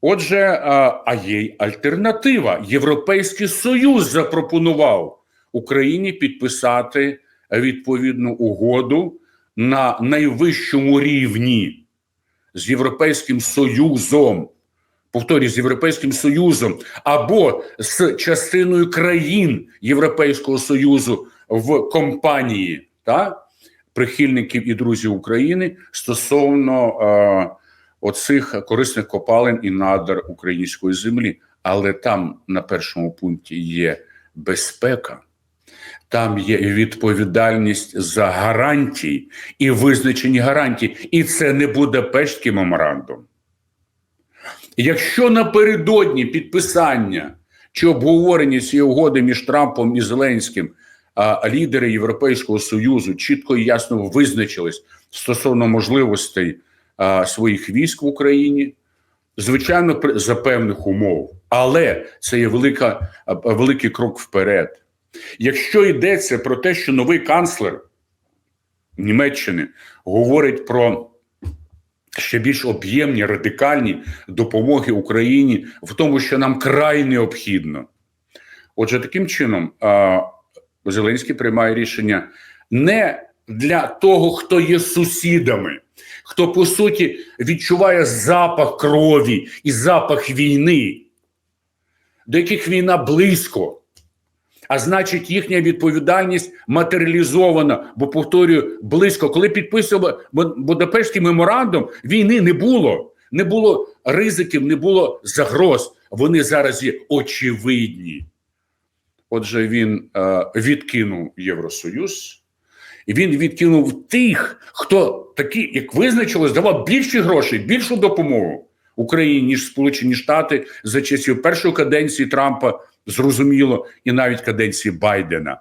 Отже, а є й альтернатива. Європейський Союз запропонував Україні підписати відповідну угоду на найвищому рівні з Європейським Союзом. Повторюю, з Європейським Союзом або з частиною країн Європейського Союзу в компанії та прихильників і друзів України стосовно е, оцих корисних копалин і надар української землі. Але там на першому пункті є безпека, там є відповідальність за гарантії і визначені гарантії. І це не Будапештський меморандум. Якщо напередодні підписання чи обговорення цієї угоди між Трампом і Зеленським а, лідери Європейського Союзу чітко і ясно визначились стосовно можливостей своїх військ в Україні, звичайно, при- за певних умов, але це є велика, великий крок вперед. Якщо йдеться про те, що новий канцлер Німеччини говорить про ще більш об'ємні радикальні допомоги Україні в тому, що нам край необхідно. Отже, таким чином а, Зеленський приймає рішення не для того, хто є сусідами, хто по суті відчуває запах крові і запах війни, до яких війна близько. А значить, їхня відповідальність матеріалізована, бо повторюю, близько. Коли підписував Бу- Будапештський меморандум, війни не було, не було ризиків, не було загроз. Вони зараз є очевидні. Отже, він е, відкинув Євросоюз, він відкинув тих, хто такі, як визначилось, давав більші гроші, більшу допомогу Україні, ніж Сполучені Штати за часів першої каденції Трампа, зрозуміло, і навіть каденції Байдена.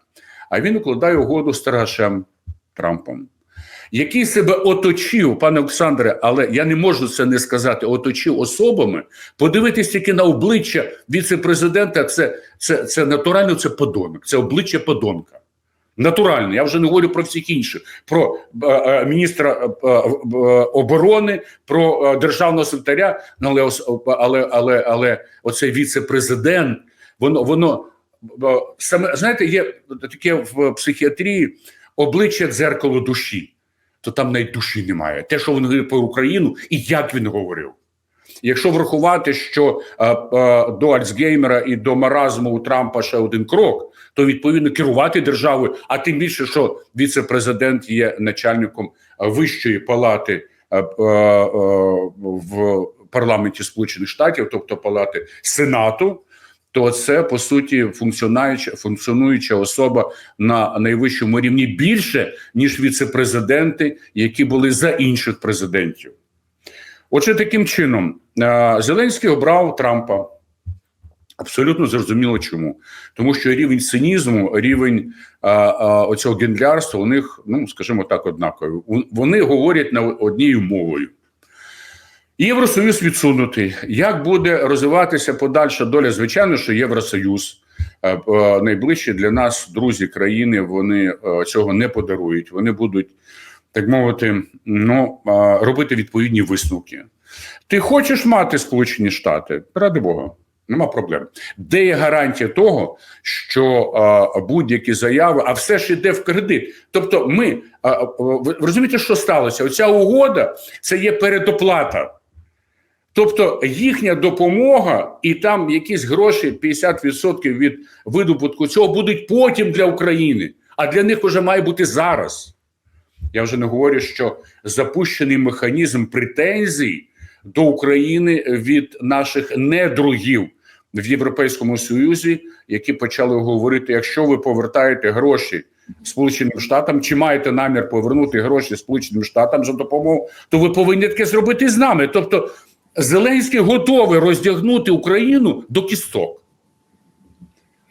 А він укладає угоду з Таргашем Трампом, який себе оточив, пане Олександре, але я не можу це не сказати. Оточив особами. Подивитись тільки на обличчя віце-президента. Це, це, це натурально, це подонок, це обличчя подонка. Натурально, я вже не говорю про всіх інших, про е, е, міністра е, оборони, про державного секретаря. Ну, але, але, але, але оцей віце-президент, воно воно саме знаєте, є таке в психіатрії обличчя дзеркало душі. То там навіть душі немає. Те, що він говорив про Україну, і як він говорив. Якщо врахувати, що е, е, до Альцгеймера і до маразму у Трампа ще один крок, то відповідно керувати державою, а тим більше, що віце-президент є начальником вищої палати е, е, в парламенті Сполучених Штатів, тобто палати Сенату. То це по суті функціонуюча функціонуюча особа на найвищому рівні більше ніж віце-президенти, які були за інших президентів. Отже, таким чином е, Зеленський обрав Трампа. Абсолютно зрозуміло чому. Тому що рівень цинізму, рівень а, а, оцього гендлярства у них, ну скажімо так, однаковий. У- Вони говорять на однією мовою. Євросоюз відсунутий. Як буде розвиватися подальша доля? Звичайно, що Євросоюз е, е, найближчі для нас друзі країни вони е, цього не подарують. Вони будуть, так мовити, ну робити відповідні висновки. Ти хочеш мати Сполучені Штати? Ради Бога, нема проблем. Де є гарантія того, що будь-які заяви, а все ж іде в кредит. Тобто, ми ви розумієте, що сталося? Оця угода це є передоплата. Тобто їхня допомога і там якісь гроші, 50% від видобутку цього будуть потім для України, а для них вже має бути зараз. Я вже не говорю, що запущений механізм претензій до України від наших недругів в Європейському Союзі, які почали говорити: якщо ви повертаєте гроші Сполученим Штатам, чи маєте намір повернути гроші Сполученим Штатам за допомогу, то ви повинні таке зробити з нами. Тобто, Зеленський готовий роздягнути Україну до кісток.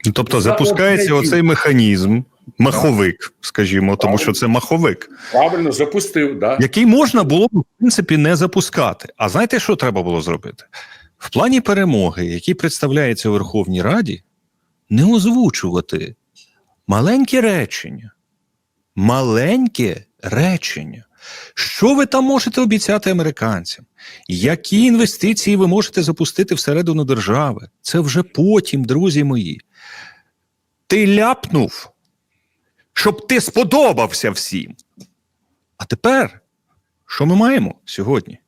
Ну, Тобто запускається оцей механізм, маховик, скажімо, тому що це маховик, Правильно запустив, да. який можна було б в принципі не запускати. А знаєте, що треба було зробити? В плані перемоги, який представляється у Верховній Раді, не озвучувати маленьке речення. Маленьке речення. Що ви там можете обіцяти американцям? Які інвестиції ви можете запустити всередину держави? Це вже потім, друзі мої. Ти ляпнув, щоб ти сподобався всім. А тепер, що ми маємо сьогодні?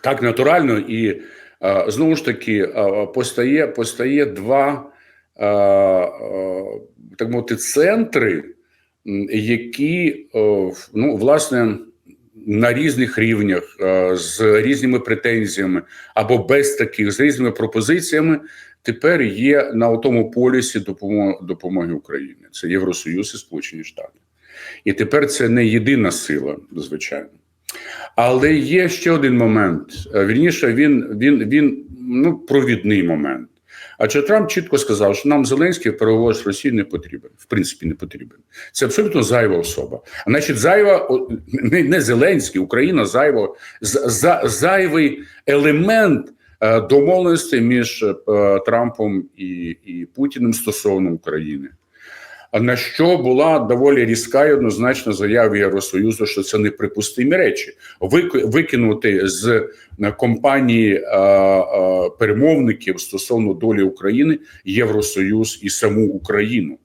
Так натурально і е, знову ж таки е, постає, постає два е, так мовити центри, які ну, власне на різних рівнях з різними претензіями або без таких з різними пропозиціями тепер є на тому полюсі допомоги, Україні. Це Євросоюз і Сполучені Штати. І тепер це не єдина сила, звичайно. Але є ще один момент. Е, Вірніше, він, він, він ну, провідний момент. Адже Трамп чітко сказав, що нам Зеленський в переговори з Росією не потрібен. В принципі, не потрібен. Це абсолютно зайва особа. А значить, зайва не, не Зеленський, Україна зайва, за, зайвий елемент домовленості між е, Трампом і, і Путіним стосовно України. На що була доволі різка і однозначна заява Євросоюзу, що це неприпустимі речі. Викинути з е, компанії е, е, перемовників стосовно долі України Євросоюз і саму Україну.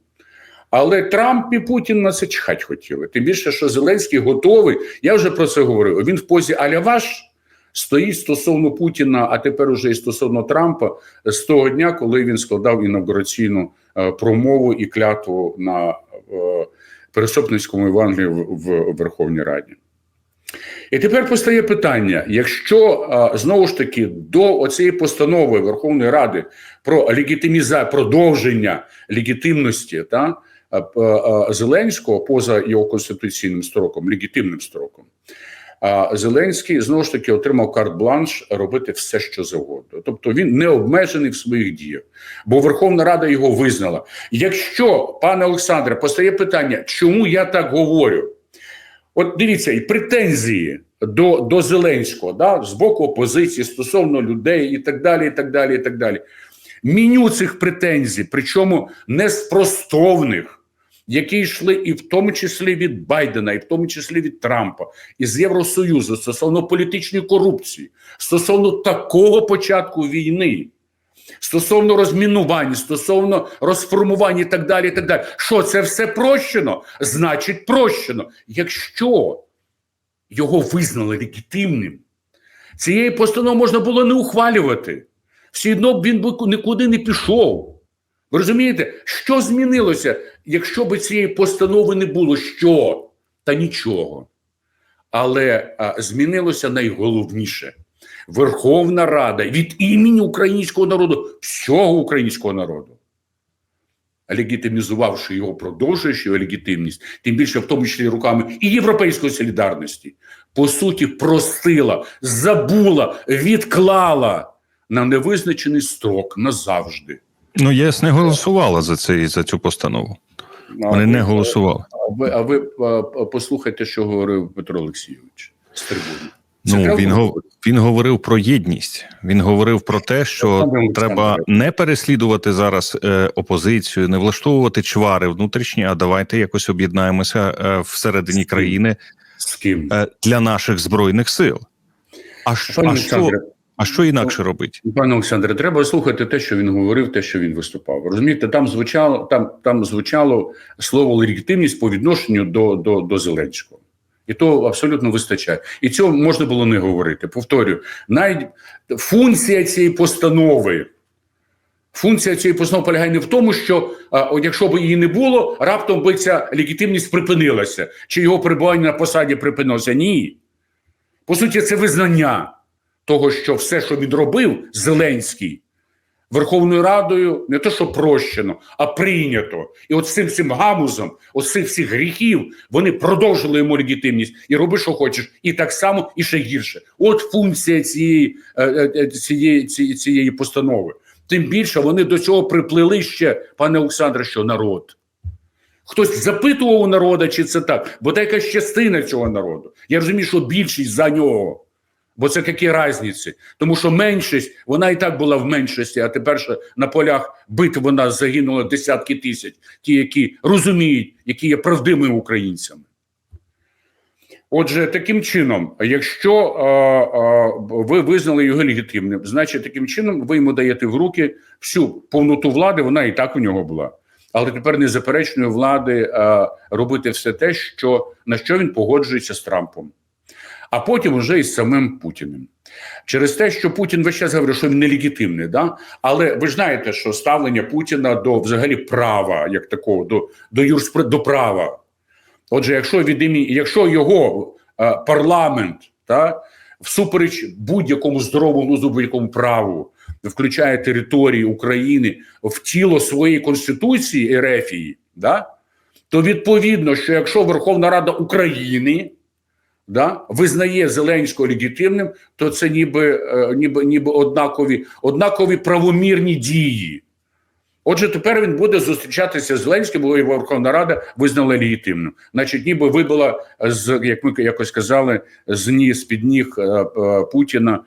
Але Трамп і Путін на це чхать хотіли. Тим більше, що Зеленський готовий. Я вже про це говорив. Він в позі аля ваш стоїть стосовно Путіна, а тепер уже і стосовно Трампа з того дня, коли він складав інавгураційну е, промову і клятву на е, Пересопницькому Євангелії в, Верховній Раді. І тепер постає питання: якщо е, знову ж таки до оцієї постанови Верховної Ради про легітимізацію, продовження легітимності та Зеленського поза його конституційним строком, легітимним строком, а Зеленський знову ж таки отримав карт-бланш робити все, що завгодно. Тобто він не обмежений в своїх діях, бо Верховна Рада його визнала. Якщо, пане Олександре, постає питання, чому я так говорю? От дивіться, і претензії до, до Зеленського да, з боку опозиції стосовно людей і так далі. і так далі, і так далі. Меню цих претензій, причому неспростовних, які йшли і в тому числі від Байдена, і в тому числі від Трампа, і з Євросоюзу стосовно політичної корупції, стосовно такого початку війни. Стосовно розмінувань, стосовно розформування і так далі. і так далі. Що це все прощено? Значить, прощено. Якщо його визнали легітимним, цієї постанови можна було не ухвалювати. Все одно він би нікуди не пішов. Ви розумієте, що змінилося, якщо б цієї постанови не було? Що? Та нічого. Але а, змінилося найголовніше. Верховна Рада від імені українського народу, всього українського народу, легітимізувавши його, продовжуючи його легітимність, тим більше в тому числі руками і європейської солідарності, по суті, простила, забула, відклала на невизначений строк назавжди. Ну, ЄС не голосувала за це за цю постанову. Вони не голосували. А ви, а ви послухайте, що говорив Петро Олексійович з трибуни. Це Ну він було він говорив про єдність. Він говорив про те, що треба не переслідувати зараз е, опозицію, не влаштовувати чвари внутрішні, а давайте якось об'єднаємося е, всередині країни з ким? е, для наших збройних сил. А що, а що, а що інакше робити? Пане Олександре, треба слухати те, що він говорив, те, що він виступав. Розумієте, там звучало там, там звучало слово легітимність по відношенню до, до, до Зеленського. І то абсолютно вистачає. І цього можна було не говорити. Повторюю, навіть функція цієї постанови. Функція цієї постанови полягає не в тому, що а, от якщо б її не було, раптом би ця легітимність припинилася, чи його перебування на посаді припинилося. Ні. По суті, це визнання того, що все, що він робив, Зеленський, Верховною Радою не то, що прощено, а прийнято. І от цим цим гамузом, от з всіх гріхів, вони продовжили йому легітимність і роби, що хочеш, і так само, і ще гірше. От функція цієї, е, е, е, цієї, цієї, постанови. Тим більше вони до цього приплели ще, пане Олександре, що народ. Хтось запитував у народа, чи це так, бо та якась частина цього народу. Я розумію, що більшість за нього. Бо це які різниці. Тому що меншість, вона і так була в меншості, а тепер ще на полях битв вона загинула десятки тисяч, ті, які розуміють, які є правдивими українцями. Отже, таким чином, якщо е, е, ви визнали його легітимним, значить таким чином ви йому даєте в руки всю повноту влади, вона і так у нього була. Але тепер незаперечної влади е, робити все те, що на що він погоджується з Трампом, а потім уже із самим Путіним. Через те, що Путін весь час говорить, що він нелегітимний, да? але ви ж знаєте, що ставлення Путіна до взагалі права, як такого, до, до юрспру... до права. Отже, якщо від імені, якщо його е, парламент та всупереч будь-якому здоровому глузду, будь-якому праву включає території України в тіло своєї конституції Ерефії, да, то відповідно, що якщо Верховна Рада України да, визнає Зеленського легітимним, то це ніби, е, ніби, ніби однакові, однакові правомірні дії. Отже, тепер він буде зустрічатися з Зеленським, бо його Верховна Рада визнала легітимним. Значить, ніби вибила з як ми якось казали, з ніг з-під ніг е, е, Путіна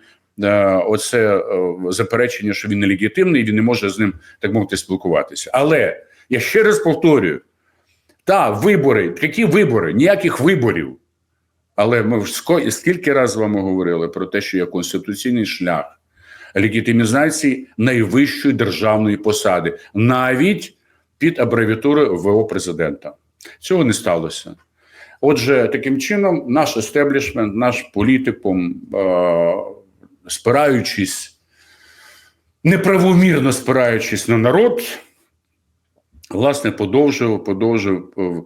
оце заперечення, що він нелегітимний, і він не може з ним так мовити спілкуватися. Але я ще раз повторюю: та вибори, які вибори? Ніяких виборів. Але ми ж скільки разів з вами говорили про те, що є конституційний шлях легітимізації найвищої державної посади, навіть під абревіатурою ВО президента. Цього не сталося. Отже, таким чином, наш естеблішмент, наш політикум, е- спираючись, неправомірно спираючись на народ, власне, подовжив, подовжив е,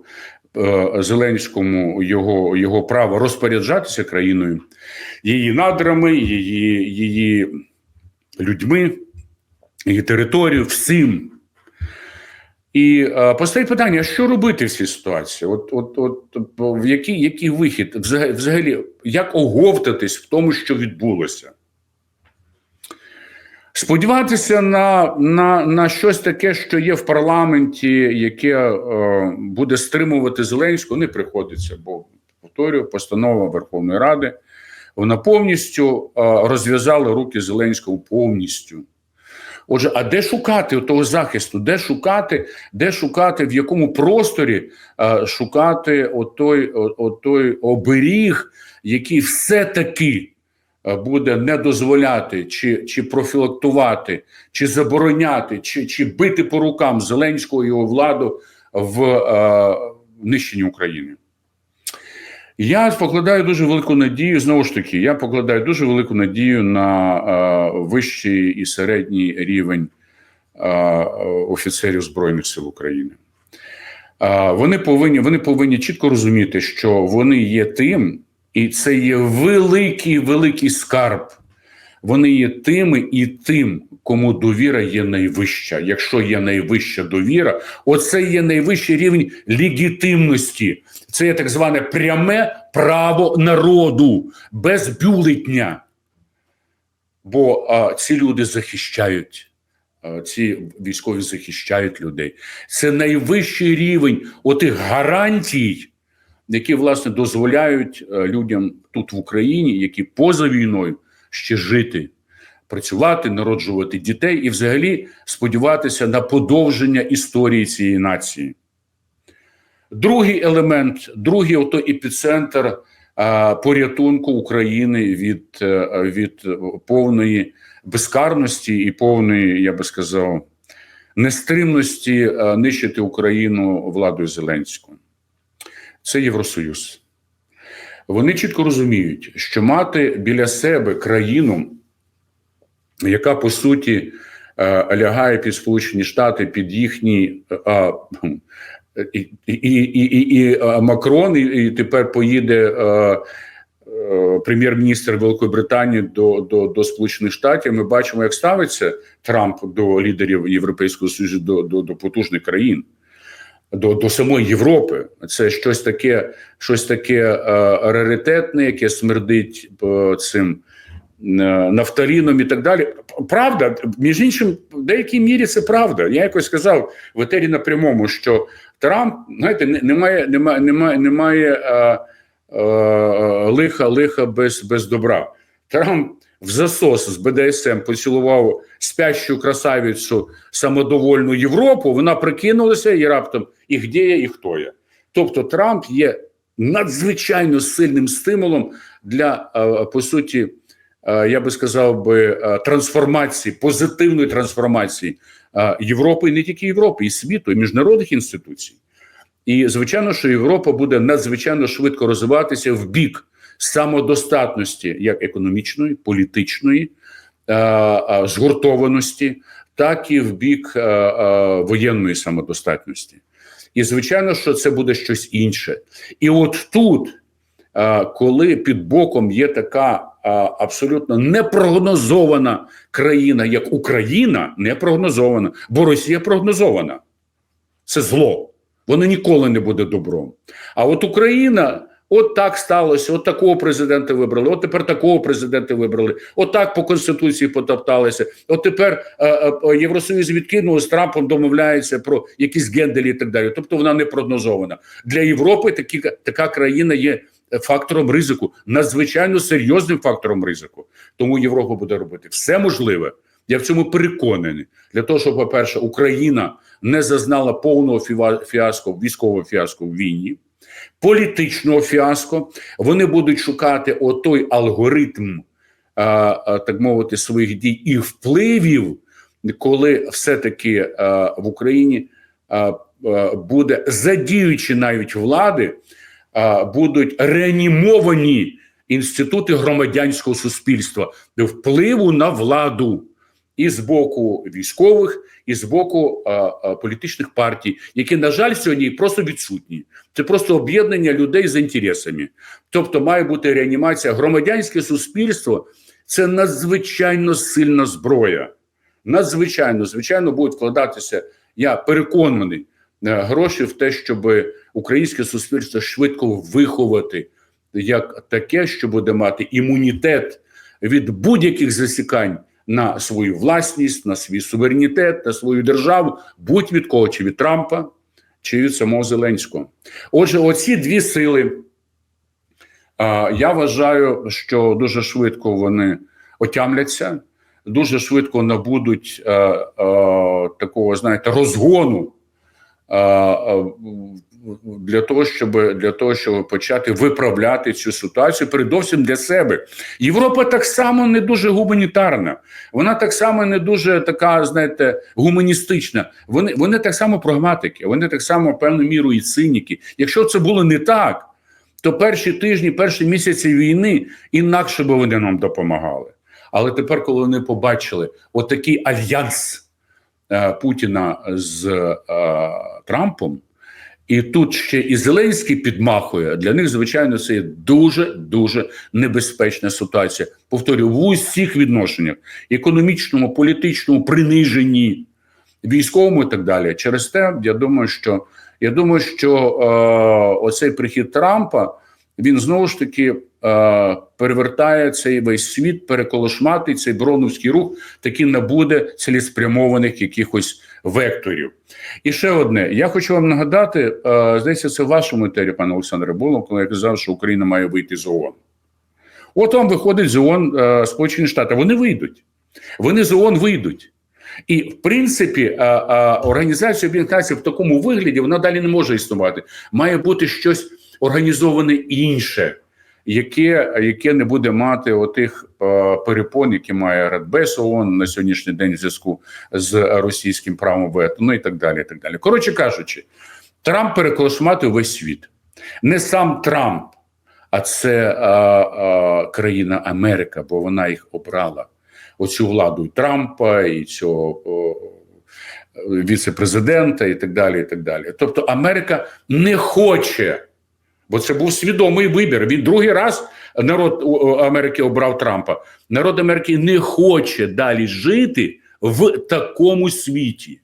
Зеленському його, його право розпоряджатися країною, її надрами, її, її людьми, її територію, всім. І е, постає питання: що робити в цій ситуації? От, от, от в який, який вихід? Взагалі, як оговтатись в тому, що відбулося? Сподіватися на, на, на щось таке, що є в парламенті, яке е, буде стримувати Зеленського, не приходиться, бо повторюю, постанова Верховної Ради вона повністю е, розв'язала руки Зеленського повністю. Отже, а де шукати того захисту? Де шукати, де шукати, в якому просторі е, шукати отой, отой оберіг, який все-таки е, буде не дозволяти чи, чи профілактувати, чи забороняти, чи, чи бити по рукам Зеленського його владу в е, нищенні України? Я покладаю дуже велику надію. Знову ж таки, я покладаю дуже велику надію на е, вищий і середній рівень е, офіцерів Збройних сил України. Е, вони повинні вони повинні чітко розуміти, що вони є тим, і це є великий великий скарб. Вони є тими і тим, кому довіра є найвища. Якщо є найвища довіра, оце є найвищий рівень легітимності. Це є так зване пряме право народу без бюлетня. Бо а, ці люди захищають, ці військові захищають людей. Це найвищий рівень отих гарантій, які власне дозволяють е, людям тут в Україні, які поза війною ще жити, працювати, народжувати дітей і, взагалі, сподіватися на подовження історії цієї нації. Другий елемент, другий ото епіцентр а, порятунку України від, е, від повної безкарності і повної, я би сказав, нестримності е, нищити Україну владою Зеленського. Це Євросоюз. Вони чітко розуміють, що мати біля себе країну, яка по суті е, лягає під Сполучені Штати, під їхні е, і, і, і, і, і Макрон, і, тепер поїде е, е, прем'єр-міністр Великої Британії до, до, до Сполучених Штатів. Ми бачимо, як ставиться Трамп до лідерів Європейського Союзу, до, до, до потужних країн. До, до самої Європи це щось таке, щось таке е, раритетне, яке смердить е, цим е, нафталіном і так далі. Правда, між іншим, в деякій мірі це правда. Я якось сказав в етері на прямому, що Трамп, знаєте, не- немає, немає, немає, немає е, е, лиха, лиха без, без добра. Трамп в засос з БДСМ поцілував спящу красавицю самодовольну Європу. Вона прикинулася і раптом і де я, і хто я. Тобто Трамп є надзвичайно сильним стимулом для е, по суті, е, я би сказав би е, трансформації, позитивної трансформації Європи і не тільки Європи, і світу, і міжнародних інституцій. І звичайно, що Європа буде надзвичайно швидко розвиватися в бік самодостатності, як економічної, політичної е, е, згуртованості, так і в бік е, воєнної самодостатності. І звичайно, що це буде щось інше. І от тут, коли під боком є така абсолютно непрогнозована країна, як Україна, не прогнозована, бо Росія прогнозована. Це зло. Воно ніколи не буде добром. А от Україна. От так сталося, от такого президента вибрали, от тепер такого президента вибрали, от так по конституції потопталися. От тепер е, е, Євросоюз відкинув з Трампом, домовляється про якісь генделі і так далі. Тобто вона не прогнозована для Європи. Такі така країна є фактором ризику, надзвичайно серйозним фактором ризику. Тому Європа буде робити все можливе. Я в цьому переконаний для того, щоб, по перше, Україна не зазнала повного фіаско, військового фіаско в війні політичного фіаско. Вони будуть шукати отой алгоритм, так мовити, своїх дій і впливів, коли все-таки в Україні буде задіючи навіть влади, будуть реанімовані інститути громадянського суспільства впливу на владу. І з боку військових, і з боку а, а, політичних партій, які, на жаль, сьогодні просто відсутні. Це просто об'єднання людей з інтересами. Тобто, має бути реанімація. Громадянське суспільство це надзвичайно сильна зброя. Надзвичайно, звичайно, будуть вкладатися. Я переконаний е, гроші в те, щоб українське суспільство швидко виховати як таке, що буде мати імунітет від будь-яких засікань на свою власність, на свій суверенітет, на свою державу, будь від кого, чи від Трампа, чи від самого Зеленського. Отже, оці дві сили, я вважаю, що дуже швидко вони отямляться, дуже швидко набудуть а, а, такого, знаєте, розгону. а, Для того, щоб для того, щоб почати виправляти цю ситуацію, передовсім для себе, Європа так само не дуже гуманітарна, вона так само не дуже така, знаєте, гуманістична. Вони вони так само прагматики, вони так само певною мірою і циніки. Якщо це було не так, то перші тижні, перші місяці війни інакше би вони нам допомагали. Але тепер, коли вони побачили отакий альянс е, Путіна з е, Трампом. І тут ще і Зеленський підмахує. Для них, звичайно, це є дуже дуже небезпечна ситуація. Повторюю, в усіх відношеннях: економічному, політичному, приниженні, військовому і так далі. Через те, я думаю, що я думаю, що е, оцей прихід Трампа він знову ж таки е, перевертає цей весь світ, переколошматить цей броновський рух, таки набуде цілеспрямованих якихось векторів. І ще одне: я хочу вам нагадати, е, здається, це в вашому етері, пане Олександре, було, коли я казав, що Україна має вийти з ООН. От вам виходить з ООН е, Сполучені Штати. Вони вийдуть. Вони з ООН вийдуть. І в принципі, е, е, організація Націй в такому вигляді вона далі не може існувати. Має бути щось організоване інше, яке яке не буде мати отих е, перепон, які має Радбез ООН на сьогоднішній день в зв'язку з російським правом вето, ну і так далі. і так далі. Коротше кажучи, Трамп переколошматив весь світ. Не сам Трамп, а це а, а, країна Америка, бо вона їх обрала. Оцю владу і Трампа, і цього віце-президента, і так далі. і так далі. Тобто Америка не хоче, бо це був свідомий вибір. Він другий раз народ Америки обрав Трампа. Народ Америки не хоче далі жити в такому світі.